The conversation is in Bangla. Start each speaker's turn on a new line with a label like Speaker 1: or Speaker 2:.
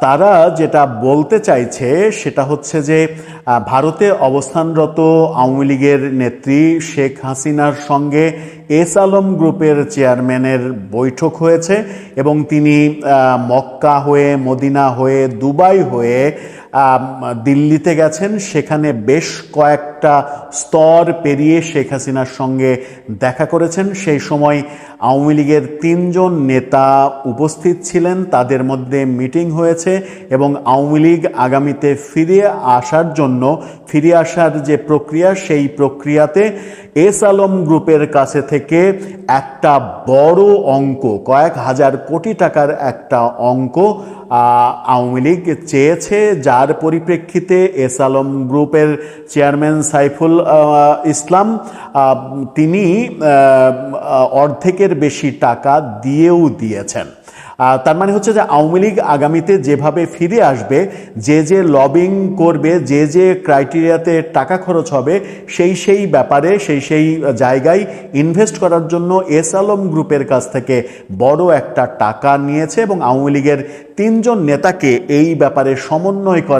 Speaker 1: তারা যেটা বলতে চাইছে সেটা হচ্ছে যে ভারতে অবস্থানরত আওয়ামী লীগের নেত্রী শেখ হাসিনার সঙ্গে এস আলম গ্রুপের চেয়ারম্যানের বৈঠক হয়েছে এবং তিনি মক্কা হয়ে, মদিনা হয়ে, দুবাই হয়ে দিল্লিতে গেছেন। সেখানে বেশ কয়েকটা স্তর পেরিয়ে শেখ হাসিনার সঙ্গে দেখা করেছেন। সেই সময় আওয়ামী লীগের তিনজন নেতা উপস্থিত ছিলেন। তাদের মধ্যে মিটিং হয়েছে এবং আওয়ামী লীগ আগামীতে ফিরে আসার জন্য, ফিরে আসার যে প্রক্রিয়া, সেই প্রক্রিয়াতে এস আলম গ্রুপের কাছে থেকে একটা বড় অঙ্ক, কয়েক হাজার কোটি টাকার একটা অঙ্ক আওয়ামী লীগ চেয়েছে, যার পরিপ্রেক্ষিতে এস আলম গ্রুপের চেয়ারম্যান সাইফুল ইসলাম তিনি অর্ধেকের বেশি টাকা দিয়েও দিয়েছেন। তার মানে হচ্ছে যে আওয়ামী লীগ আগামীতে যেভাবে ফিরে আসবে, যে যে লবিং করবে, যে যে ক্রাইটেরিয়াতে টাকা খরচ হবে, সেই সেই ব্যাপারে, সেই সেই জায়গায় ইনভেস্ট করার জন্য এস আলম গ্রুপের কাছ থেকে বড় একটা টাকা নিয়েছে এবং আওয়ামী লীগের তিনজন নেতাকে এই ব্যাপারে সমন্বয় করে